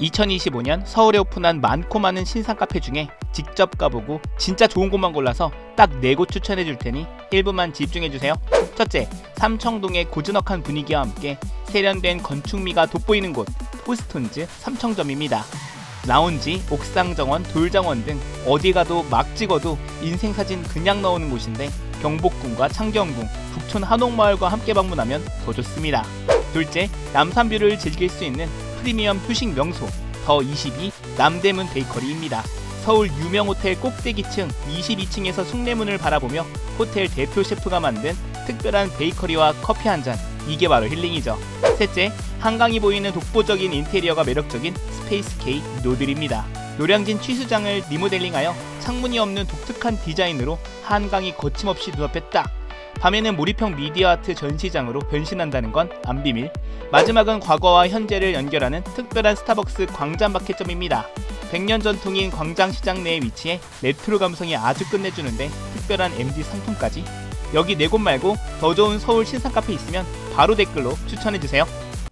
2025년 서울에 오픈한 많고 많은 신상 카페 중에 직접 가보고 진짜 좋은 곳만 골라서 딱 4곳 추천해 줄 테니 1분만 집중해 주세요. 첫째, 삼청동의 고즈넉한 분위기와 함께 세련된 건축미가 돋보이는 곳 포스톤즈 삼청점입니다. 라운지, 옥상 정원, 돌정원 등 어디 가도 막 찍어도 인생 사진 그냥 나오는 곳인데 경복궁과 창경궁, 북촌 한옥마을과 함께 방문하면 더 좋습니다. 둘째, 남산뷰를 즐길 수 있는 프리미엄 휴식 명소 더 22 남대문 베이커리입니다. 서울 유명 호텔 꼭대기층 22층에서 숭례문을 바라보며 호텔 대표 셰프가 만든 특별한 베이커리와 커피 한 잔. 이게 바로 힐링이죠. 셋째, 한강이 보이는 독보적인 인테리어가 매력적인 스페이스 K 노들입니다. 노량진 취수장을 리모델링하여 창문이 없는 독특한 디자인으로 한강이 거침없이 눈앞에 딱 밤에는 몰입형 미디어 아트 전시장으로 변신한다는 건 안 비밀. 마지막은 과거와 현재를 연결하는 특별한 스타벅스 광장 마켓점입니다. 100년 전통인 광장 시장 내에 위치해 레트로 감성이 아주 끝내주는데 특별한 MD 상품까지. 여기 네 곳 말고 더 좋은 서울 신상 카페 있으면 바로 댓글로 추천해주세요.